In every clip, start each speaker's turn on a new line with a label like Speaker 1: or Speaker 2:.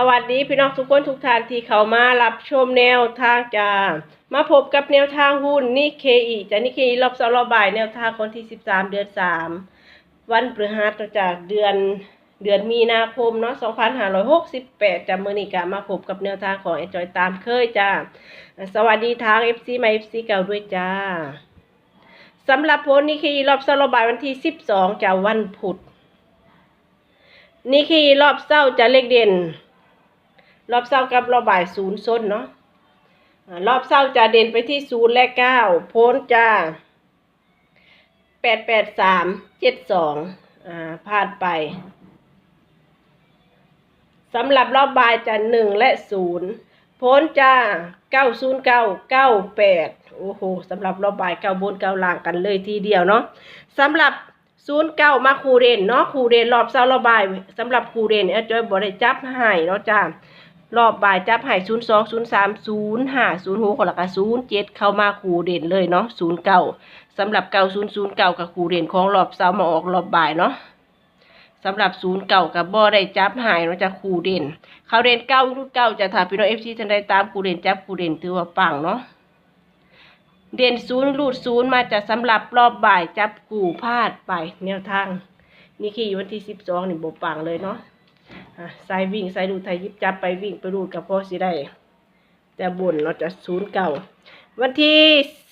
Speaker 1: สวัสดีพี่น้องทุกคนทุกท่านที่เข้ามารับชมแนวทางจ้ามาพบกับแนวทางหุ้นนิเคอีจะนิเคอีรอบสองรอบบ่ายแนวทางคนที่13เดือน3วันพฤหัสจากเดือนเดือนมีนาคมเนาะ2568จะมือนิกามาพบกับแนวทางของไอจอยตามเคยจ้าสวัสดีทาง FC มา FC เก่าด้วยจ้าสำหรับผลนิเคอีรอบสองรอบบ่ายวันที่12จะวันพุธนี่คือรอบเศร้าจะเลขเด่น รอบเศร้ากับรอบบ่ายศูนย์ส้นเนาะรอบเศร้าจะเด่นไปที่ศูนย์และเก้าโพ้นจะแปดแปดสามเจ็ดสองอ่าพลาดไปสำหรับรอบบ่ายจะหนึ่งและศูนย์โพ้นจะเก้าศูนย์เก้าเก้าแปดโอ้โหสำหรับรอบบ่ายเก้าบนเก้าล่างกันเลยทีเดียวเนาะสำหรับศูนย์เก้ามาคูเรนเนาะคูเรนรอบเช้ารอบบ่ายสำหรับคูเรนเอจอยบริจับให้เนาะจ้า รอบบ่ายจับให้ศูนย์สองศูนย์สามศูนย์ห้าศูนย์หกแล้วก็ศูนย์เจ็ดเข้ามาคูเรนเลยเนาะศูนย์เก้าสำหรับเก้าศูนย์ศูนย์เก้ากับคูเรนของรอบเช้ามาออกรอบบ่ายเนาะสำหรับศูนย์เก่ากับบ่อได้จับหายเนาจะคูเรนเขาเรนเก้ารุ่นเก้าจะถ่ามพี่น้องเอฟซีทันได้ตามคูเรนจับคูเรนถือว่าปังเนาะเด่นศูนย์รูดศูนย์มาจากสำหรับรอบบ่ายจับกูพลาดไปแนวทางนี่คือวันที่สิบสองนี่บปังเลยเนาะ สายวิ่งสายดูไทยยิบจับไปวิ่งไปรูดกับพ่อสิได้ แต่บนเราจะศูนย์เก่า วันที่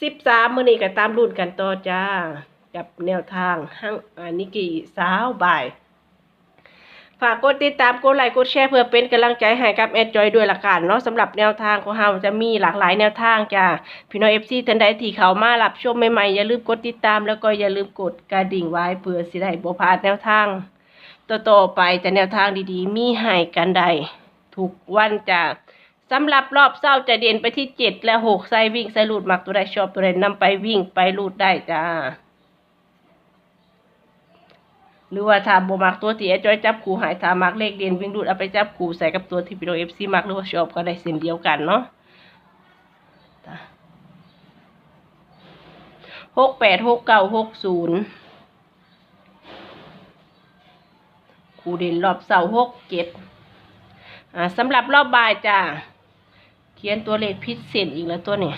Speaker 1: สิบสามมื่อนี้ก็ตามรุ่นกันต่อจ้า กับแนวทางห้างอ่านิกิสาวบ่าย ฝากกดติดตามกดไลค์กดแชร์เพื่อเป็นกำลังใจให้กับแอดจอยด้วยละกันเนาะสำหรับแนวทางของเราจะมีหลากหลายแนวทางจ้าพี่น้องเอฟซีท่านใดที่เขามารับชมใหม่ๆอย่าลืมกดติดตามแล้วก็อย่าลืมกดกระดิ่งไว้เพื่อสิได้บ่พลาดแนวทาง ต่อๆไปจะแนวทางดีๆ มีให้กันใดทุกวันจ้าสำหรับรอบเศร้าจะเด่นไปที่เจ็ดและหกใส่วิ่งใส่ลูดมักตัวใดชอบตัวใดนำไปวิ่งไปลูดได้จ้าหรือว่าถ้าบมักตัวที่จอยจับคู่หายถ้ามักเลขเด่นวิ่งดูดเอาไปจับคู่ใส่กับตัวที่พี่โดเอฟซีมักหรือว่าชอบก็ได้เส้นเดียวกันเนาะหกแปดหกเก้าหกศูนย์ คู่เด่นรอบเสาหกเจ็ดอ่าสำหรับรอบบ่ายจ้าเขียนตัวเลขพิเศษอีกแล้วตัวเนี่ย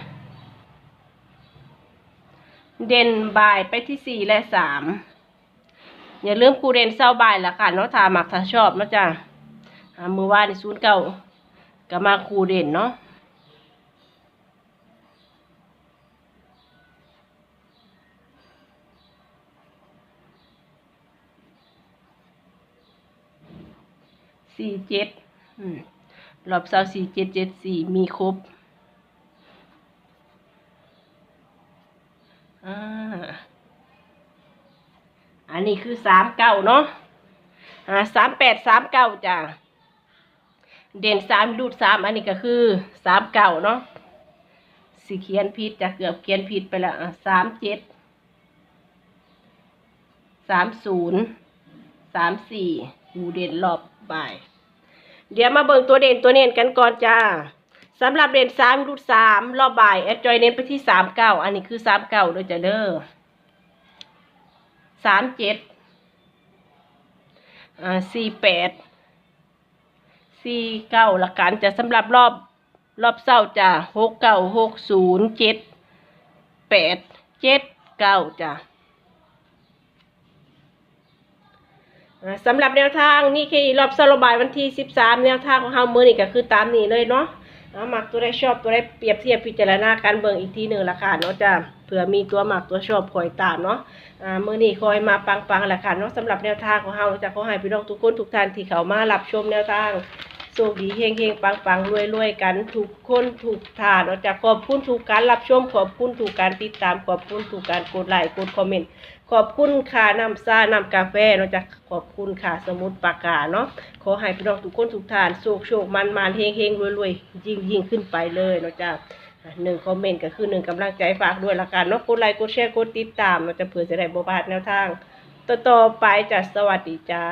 Speaker 1: เด่นบ่ายไปที่สี่และสามอย่าลืมครูเรนเศร้าบ่ายละค่ะเนาะถ้ามักถ้าชอบเนาะจ้ะอ่ามือว่าในศูนย์เก่าก็มาครูเรนเนาะ สี่เจ็ดอืมรอบเสาสี่เจ็ดเจ็ดสี่มีครบอ่าอันนี้คือสามเก้าเนาะอ่าสามแปดสามเก้าจ้ะเด่นสามดูดสามอันนี้ก็คือสามเก้าเนาะสีเขียนผิดจะเกือบเขียนผิดไปแล้วอะสามเจ็ดสามศูนย์สามสี่หูเด่นรอบ บ่ายเดี๋ยวมาเบิ่งตัวเด่นตัวเน้นกันก่อนจ้าสำหรับเด่นสามรูดสามรอบบ่ายแอดจอยเน้นไปที่สามเก้าอันนี้คือสามเก้าโดยจะเด้อสามเจ็ดอ่าสี่แปดสี่เก้าหละกันจะสำหรับรอบรอบเศร้าจะหกเก้าหกศูนย์เจ็ดแปดเจ็ดเก้าจ้า สำหรับแนวทางนี่คือรอบสโลบายวันที่สิบสามแนวทางของเฮามือนี่ก็คือตามนี้เลยเนาะเอามักตัวได้ชอบตัวได้เปรียบเทียบพิจารณาการเบิ่งอีกทีหนึ่งละค่ะเนาะจ้ะเผื่อมีตัวหมักตัวชอบคอยตามเนาะอ่ามื่อนี้คอยมาปังๆละค่ะเนาะสำหรับแนวทางของเราจะขอให้พี่น้องทุกคนทุกท่านที่เขามารับชมแนวทางโชคดีเฮงๆปังๆรวยๆกันทุกคนทุกท่านเนาะจะขอบคุณทุกการรับชมขอบคุณทุกการติดตามขอบคุณทุกการกดไลค์กดคอมเมนต์ขอบคุณค่ะน้ำซาน้ำกาแฟเนาะจะ ขอบคุณค่ะสมุดปากกาเนาะขอให้พี่น้องทุกคนทุกท่านโชคโชคมันมันเฮงเฮงรวยรวยยิ่งยิ่งขึ้นไปเลยเนาะจ้าหนึ่งคอมเมนต์ก็คือหนึ่งกำลังใจฝากด้วยละกันเนาะกดไลค์กดแชร์กดติดตามเราจะเผื่อจะได้บพลาดแนวทาง ต่อๆไปจัดสวัสดีจ้า